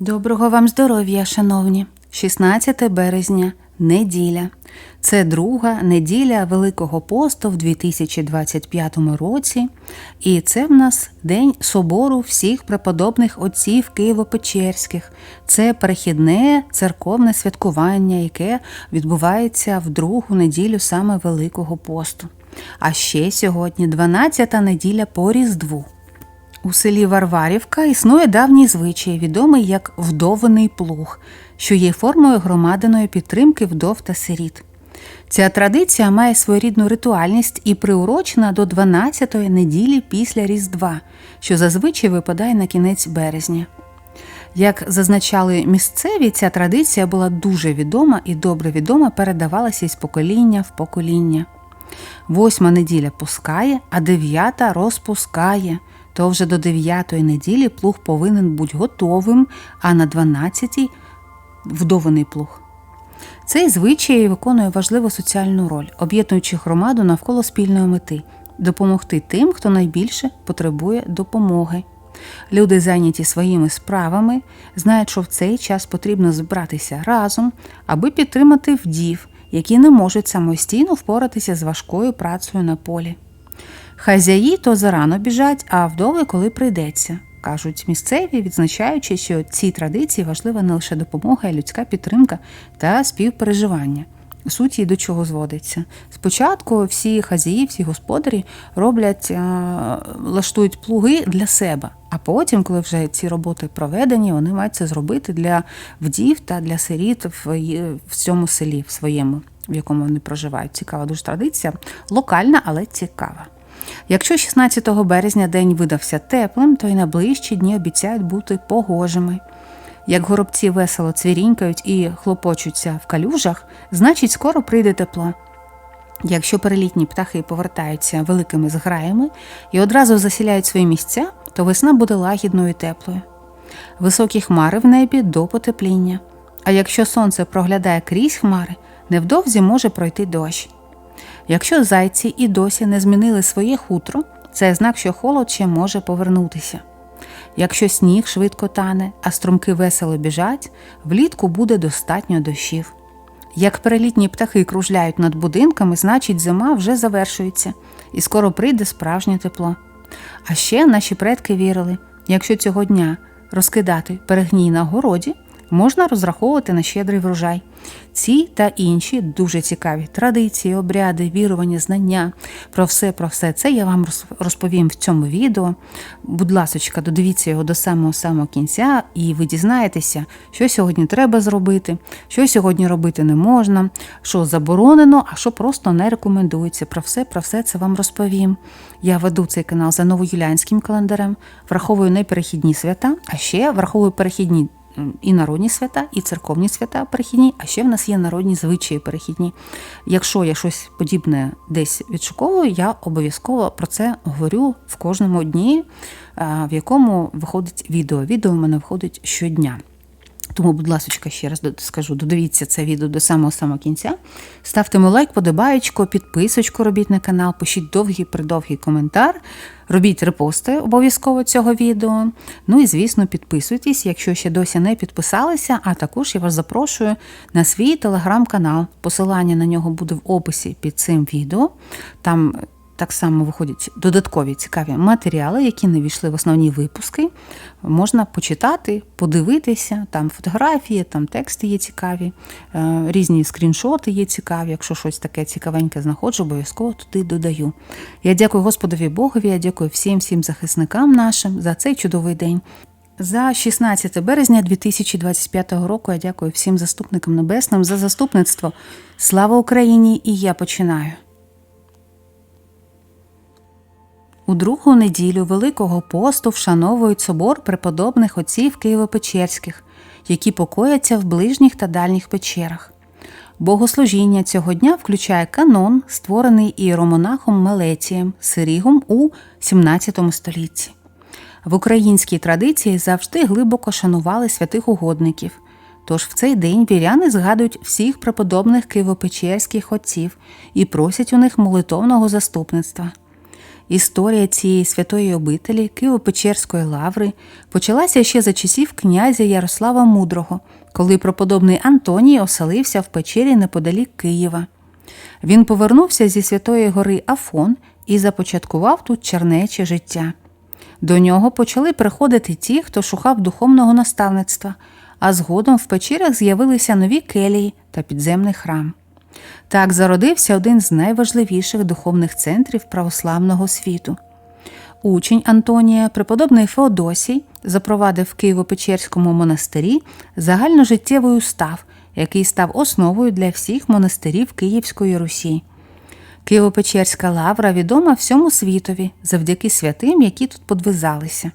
Доброго вам здоров'я, шановні! 16 березня, неділя. Це друга неділя Великого посту в 2025 році, і це в нас День собору всіх преподобних отців Києво-Печерських. Це перехідне церковне святкування, яке відбувається в другу неділю саме Великого посту. А ще сьогодні 12-та неділя по Різдву. У селі Варварівка існує давній звичай, відомий як вдований плуг, що є формою громадиної підтримки вдов та сиріт. Ця традиція має своєрідну ритуальність і приурочена до 12-ї неділі після Різдва, що зазвичай випадає на кінець березня. Як зазначали місцеві, ця традиція була дуже відома і добре відома передавалася із покоління в покоління. Восьма неділя пускає, а дев'ята розпускає. То вже до дев'ятої неділі плуг повинен бути готовим, а на дванадцятій вдований плуг. Цей звичай виконує важливу соціальну роль, об'єднуючи громаду навколо спільної мети допомогти тим, хто найбільше потребує допомоги. Люди, зайняті своїми справами, знають, що в цей час потрібно збиратися разом, аби підтримати вдів, які не можуть самостійно впоратися з важкою працею на полі. Хазяї то зарано біжать, а вдови коли прийдеться. Кажуть місцеві, відзначаючи, що цій традиції важлива не лише допомога, а й людська підтримка та співпереживання. Суть її до чого зводиться. Спочатку всі хазяї, всі господарі роблять, а, лаштують плуги для себе, а потім, коли вже ці роботи проведені, вони мають це зробити для вдів та для сиріт в цьому селі, в своєму, в якому вони проживають. Цікава дуже традиція, локальна, але цікава. Якщо 16 березня день видався теплим, то й на ближчі дні обіцяють бути погожими. Як горобці весело цвірінькають і хлопочуться в калюжах, значить скоро прийде тепло. Якщо перелітні птахи повертаються великими зграями і одразу засіляють свої місця, то весна буде лагідною і теплою. Високі хмари в небі до потепління. А якщо сонце проглядає крізь хмари, невдовзі може пройти дощ. Якщо зайці і досі не змінили своє хутро, це знак, що холод ще може повернутися. Якщо сніг швидко тане, а струмки весело біжать, влітку буде достатньо дощів. Як перелітні птахи кружляють над будинками, значить зима вже завершується і скоро прийде справжнє тепло. А ще наші предки вірили, якщо цього дня розкидати перегній на городі, можна розраховувати на щедрий врожай. Ці та інші дуже цікаві традиції, обряди, вірування, знання. Про все про все це я вам розповім в цьому відео. Будь ласочка, додивіться його до самого самого кінця, і ви дізнаєтеся, що сьогодні треба зробити, що сьогодні робити не можна, що заборонено, а що просто не рекомендується. Про все про все це вам розповім. Я веду цей канал за новоюліанським календарем, враховую неперехідні свята, а ще враховую перехідні і народні свята, і церковні свята перехідні, а ще в нас є народні звичаї перехідні. Якщо я щось подібне десь відшуковую, я обов'язково про це говорю в кожному дні, в якому виходить відео. Відео в мене виходить щодня. Тому, будь ласка, ще раз скажу, додивіться це відео до самого самого кінця. Ставте лайк, подобаєчку, підписочку робіть на канал, пишіть довгий придовгий коментар, робіть репости обов'язково цього відео. Ну і, звісно, підписуйтесь, якщо ще досі не підписалися, а також я вас запрошую на свій телеграм-канал. Посилання на нього буде в описі під цим відео. Там так само виходять додаткові цікаві матеріали, які не війшли в основні випуски. Можна почитати, подивитися, там фотографії, там тексти є цікаві, е, різні скріншоти є цікаві. Якщо щось таке цікавеньке знаходжу, обов'язково туди додаю. Я дякую Господові Богові, я дякую всім всім захисникам нашим за цей чудовий день. За 16 березня 2025 року я дякую всім заступникам небесним за заступництво. Слава Україні! І я починаю. У другу неділю Великого посту вшановують собор преподобних отців Києво-Печерських, які покояться в ближніх та дальніх печерах. Богослужіння цього дня включає канон, створений іеромонахом Мелецієм Сирігом у XVII столітті. В українській традиції завжди глибоко шанували святих угодників. Тож в цей день віряни згадують всіх преподобних києво-печерських отців і просять у них молитовного заступництва. Історія цієї святої обителі Києво-Печерської лаври почалася ще за часів князя Ярослава Мудрого, коли преподобний Антоній оселився в печері неподалік Києва. Він повернувся зі Святої гори Афон і започаткував тут чернече життя. До нього почали приходити ті, хто шукав духовного наставництва, а згодом в печерах з'явилися нові келії та підземний храм. Так зародився один з найважливіших духовних центрів православного світу. Учень Антонія, преподобний Феодосій, запровадив в Києво-Печерському монастирі загальножиттєвий устав, який став основою для всіх монастирів Київської Русі. Києво-Печерська лавра відома всьому світові завдяки святим, які тут подвизалися.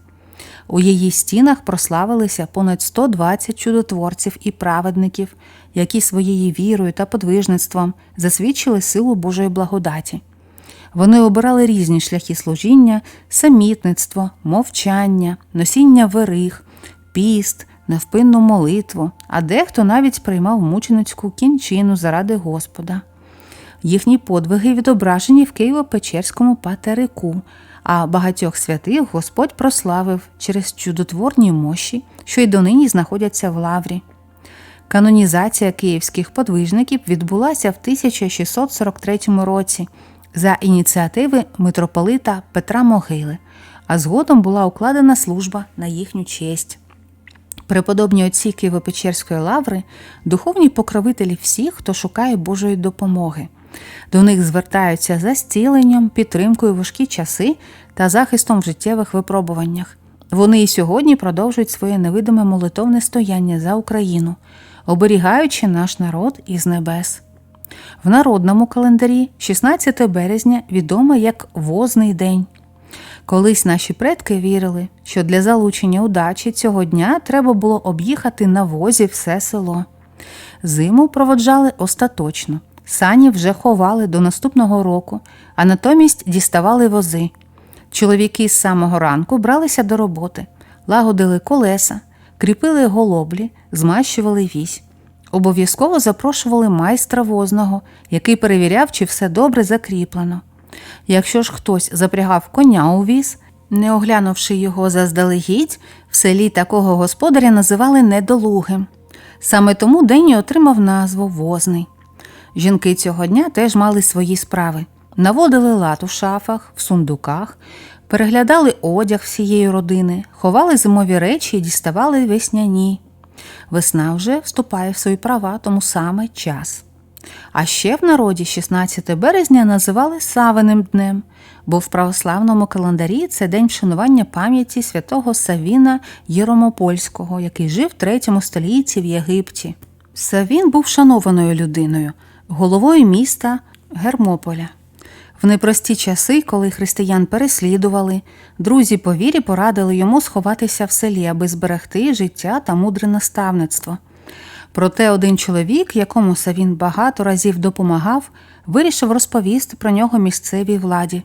У її стінах прославилися понад 120 чудотворців і праведників, які своєю вірою та подвижництвом засвідчили силу Божої благодаті. Вони обирали різні шляхи служіння, самітництво, мовчання, носіння вериг, піст, невпинну молитву, а дехто навіть приймав мученицьку кінчину заради Господа. Їхні подвиги відображені в Києво-Печерському патерику, а багатьох святих Господь прославив через чудотворні мощі, що й донині знаходяться в лаврі. Канонізація київських подвижників відбулася в 1643 році за ініціативи митрополита Петра Могили, а згодом була укладена служба на їхню честь. Преподобні отці Києво-Печерської лаври духовні покровителі всіх, хто шукає Божої допомоги. До них звертаються за зціленням, підтримкою важкі часи та захистом в життєвих випробуваннях. Вони і сьогодні продовжують своє невидиме молитовне стояння за Україну, оберігаючи наш народ із небес. В народному календарі 16 березня відомо як Возний день. Колись наші предки вірили, що для залучення удачі цього дня треба було об'їхати на возі все село. Зиму проводжали остаточно, сані вже ховали до наступного року, а натомість діставали вози. Чоловіки з самого ранку бралися до роботи, лагодили колеса, кріпили голоблі, змащували вісь. Обов'язково запрошували майстра возного, який перевіряв, чи все добре закріплено. Якщо ж хтось запрягав коня у віз, не оглянувши його заздалегідь, в селі такого господаря називали недолугим. Саме тому день і отримав назву Возний. Жінки цього дня теж мали свої справи. Наводили лад у шафах, в сундуках, переглядали одяг всієї родини, ховали зимові речі і діставали весняні. Весна вже вступає в свої права, тому саме час. А ще в народі 16 березня називали Савиним днем, бо в православному календарі це день вшанування пам'яті святого Савіна Єромопольського, який жив в третьому столітті в Єгипті. Савін був шанованою людиною, головою міста Гермополя. В непрості часи, коли християн переслідували, друзі по вірі порадили йому сховатися в селі, аби зберегти життя та мудре наставництво. Проте один чоловік, якому Савін багато разів допомагав, вирішив розповісти про нього місцевій владі.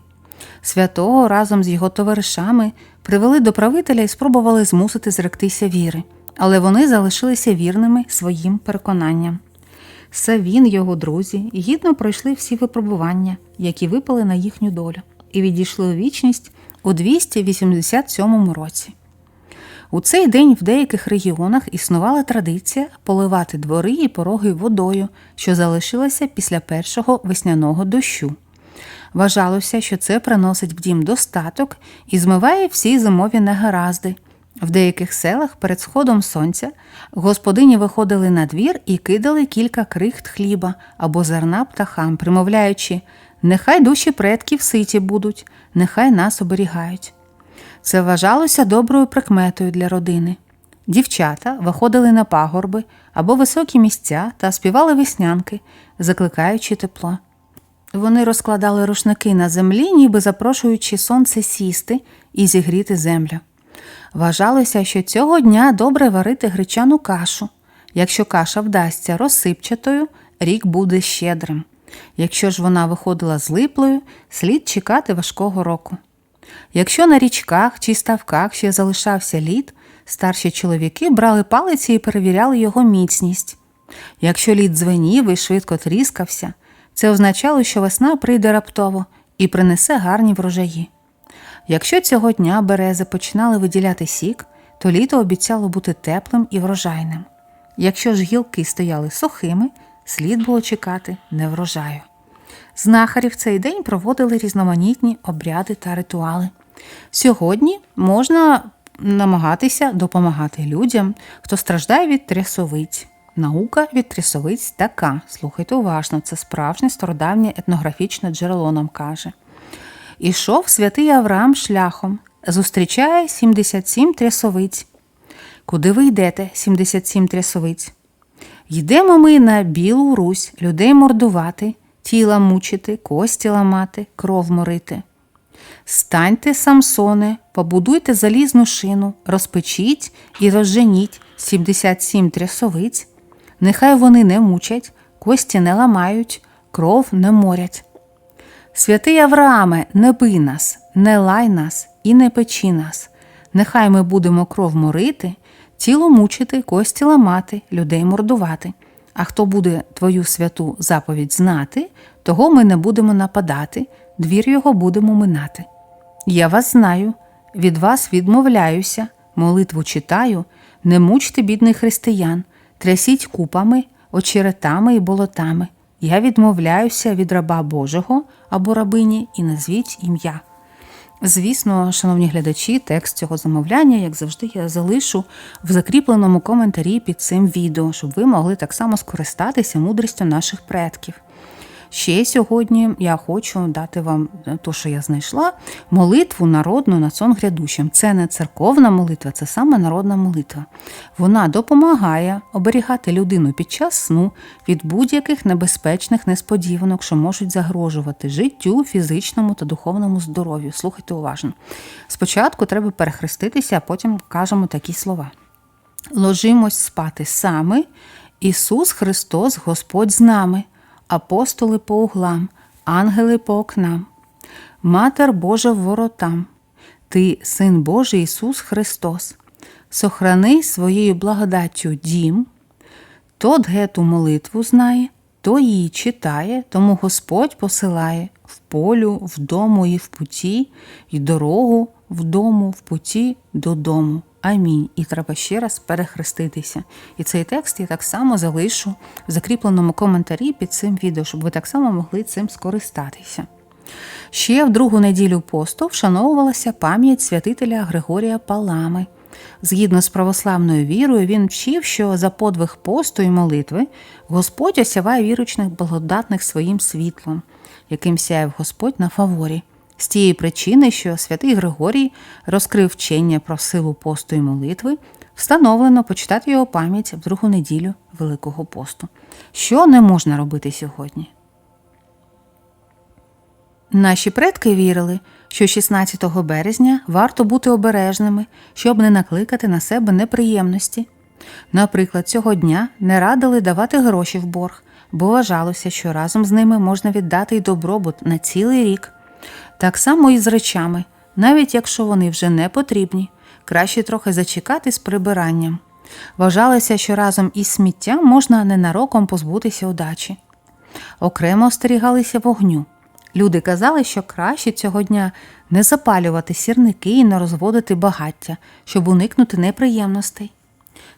Святого разом з його товаришами привели до правителя і спробували змусити зректися віри, але вони залишилися вірними своїм переконанням. Савін, його друзі, гідно пройшли всі випробування, які випали на їхню долю, і відійшли у вічність у 287 році. У цей день в деяких регіонах існувала традиція поливати двори і пороги водою, що залишилася після першого весняного дощу. Вважалося, що це приносить в дім достаток і змиває всі зимові негаразди. В деяких селах перед сходом сонця господині виходили на двір і кидали кілька крихт хліба або зерна птахам, примовляючи Нехай душі предків ситі будуть, нехай нас оберігають. Це вважалося доброю прикметою для родини. Дівчата виходили на пагорби або високі місця та співали веснянки, закликаючи тепло. Вони розкладали рушники на землі, ніби запрошуючи сонце сісти і зігріти землю. Вважалося, що цього дня добре варити гречану кашу. Якщо каша вдасться розсипчатою, рік буде щедрим. Якщо ж вона виходила злиплою, слід чекати важкого року. Якщо на річках чи ставках ще залишався лід, старші чоловіки брали палиці і перевіряли його міцність. Якщо лід дзвенів і швидко тріскався, це означало, що весна прийде раптово і принесе гарні врожаї. Якщо цього дня берези починали виділяти сік, то літо обіцяло бути теплим і врожайним. Якщо ж гілки стояли сухими, слід було чекати неврожаю. Знахарі в цей день проводили різноманітні обряди та ритуали. Сьогодні можна намагатися допомагати людям, хто страждає від трясовиць. Наука від трясовиць така. Слухайте уважно, це справжнє стародавнє етнографічне джерело нам каже. Ішов святий Авраам шляхом, зустрічає 77 трясовиць. Куди ви йдете, 77 трясовиць? Йдемо ми на білу Русь, людей мордувати, тіла мучити, кості ламати, кров морити. Станьте, Самсоне, побудуйте залізну шину, розпечіть і розженіть 77 трясовиць. Нехай вони не мучать, кості не ламають, кров не морять. Святий Аврааме, не бий нас, не лай нас і не печі нас. Нехай ми будемо кров морити, тіло мучити, кості ламати, людей мордувати. А хто буде твою святу заповідь знати, того ми не будемо нападати, двір його будемо минати. Я вас знаю, від вас відмовляюся, молитву читаю, не мучте бідних християн, трясіть купами, очеретами і болотами. Я відмовляюся від раба Божого або рабині і назвіть ім'я. Звісно, шановні глядачі, текст цього замовляння, як завжди, я залишу в закріпленому коментарі під цим відео, щоб ви могли так само скористатися мудрістю наших предків. Ще сьогодні я хочу дати вам те, що я знайшла, молитву народну на сон грядущим. Це не церковна молитва, це саме народна молитва. Вона допомагає оберігати людину під час сну від будь-яких небезпечних несподіванок, що можуть загрожувати життю, фізичному та духовному здоров'ю. Слухайте уважно. Спочатку треба перехреститися, а потім кажемо такі слова. Ложимось спати саме, Ісус Христос, Господь з нами апостоли по углам, ангели по окнам, Матер Божа в воротам, Ти, Син Божий Ісус Христос, сохрани своєю благодаттю дім, тот гету молитву знає, то її читає, тому Господь посилає в полю, в дому і в путі, і дорогу в дому, в путі додому. Амінь. І треба ще раз перехреститися. І цей текст я так само залишу в закріпленому коментарі під цим відео, щоб ви так само могли цим скористатися. Ще в другу неділю посту вшановувалася пам'ять святителя Григорія Палами. Згідно з православною вірою, він вчив, що за подвиг посту і молитви Господь осяває віручних благодатних своїм світлом, яким сяяв Господь на фаворі. З тієї причини, що святий Григорій розкрив вчення про силу посту і молитви, встановлено почитати його пам'ять в другу неділю Великого посту. Що не можна робити сьогодні? Наші предки вірили, що 16 березня варто бути обережними, щоб не накликати на себе неприємності. Наприклад, цього дня не радили давати гроші в борг, бо вважалося, що разом з ними можна віддати й добробут на цілий рік. Так само і з речами, навіть якщо вони вже не потрібні, краще трохи зачекати з прибиранням. Вважалося, що разом із сміттям можна ненароком позбутися удачі. Окремо остерігалися вогню. Люди казали, що краще цього дня не запалювати сірники і не розводити багаття, щоб уникнути неприємностей.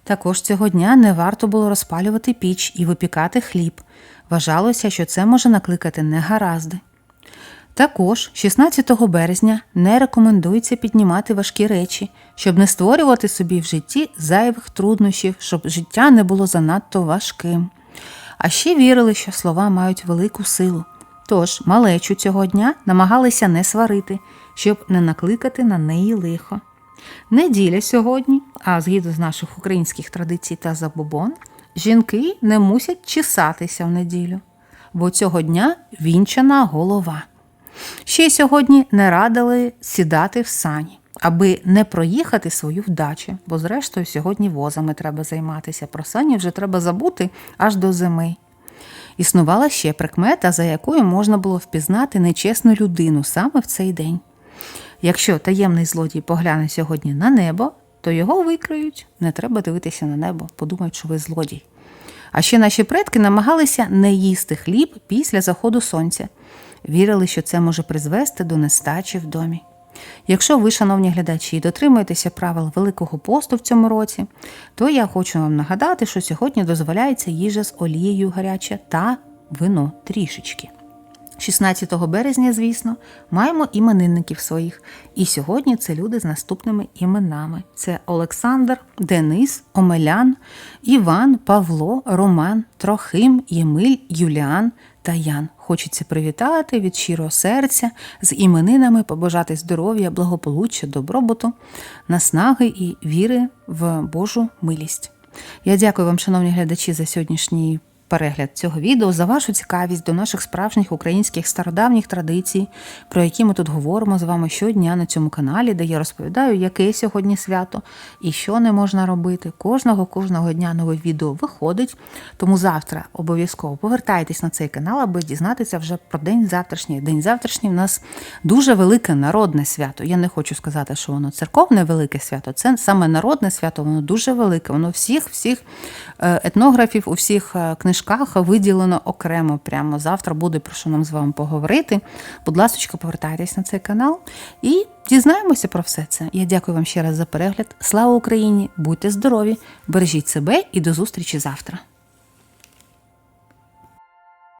Також цього дня не варто було розпалювати піч і випікати хліб. Вважалося, що це може накликати негаразди. Також 16 березня не рекомендується піднімати важкі речі, щоб не створювати собі в житті зайвих труднощів, щоб життя не було занадто важким. А ще вірили, що слова мають велику силу. Тож малечу цього дня намагалися не сварити, щоб не накликати на неї лихо. Неділя сьогодні, а згідно з наших українських традицій та забобон, жінки не мусять чесатися в неділю, бо цього дня вінчана голова. Ще й сьогодні не радили сідати в сані, аби не проїхати свою вдачу, бо, зрештою, сьогодні возами треба займатися. Про сані вже треба забути аж до зими. Існувала ще прикмета, за якою можна було впізнати нечесну людину саме в цей день. Якщо таємний злодій погляне сьогодні на небо, то його викриють. Не треба дивитися на небо, подумають, що ви злодій. А ще наші предки намагалися не їсти хліб після заходу сонця. Вірили, що це може призвести до нестачі в домі. Якщо ви, шановні глядачі, дотримуєтеся правил Великого посту в цьому році, то я хочу вам нагадати, що сьогодні дозволяється їжа з олією гаряча та вино трішечки. 16 березня, звісно, маємо іменинників своїх. І сьогодні це люди з наступними іменами: це Олександр, Денис, Омелян, Іван, Павло, Роман, Трохим, Ємиль, Юліан та Ян. Хочеться привітати від щирого серця з іменинами, побажати здоров'я, благополуччя, добробуту, наснаги і віри в Божу милість. Я дякую вам, шановні глядачі, за сьогоднішній перегляд цього відео, за вашу цікавість до наших справжніх українських стародавніх традицій, про які ми тут говоримо з вами щодня на цьому каналі, де я розповідаю, яке сьогодні свято і що не можна робити. Кожного кожного дня нове відео виходить. Тому завтра обов'язково повертайтесь на цей канал, аби дізнатися вже про день завтрашній. День завтрашній в нас дуже велике народне свято. Я не хочу сказати, що воно церковне велике свято. Це саме народне свято, воно дуже велике. Воно всіх, всіх е, етнографів у всіх е, книжках виділено окремо. Прямо завтра буде про що нам з вами поговорити. Будь ласка, повертайтесь на цей канал і дізнаємося про все це. Я дякую вам ще раз за перегляд. Слава Україні! Будьте здорові! Бережіть себе і до зустрічі завтра!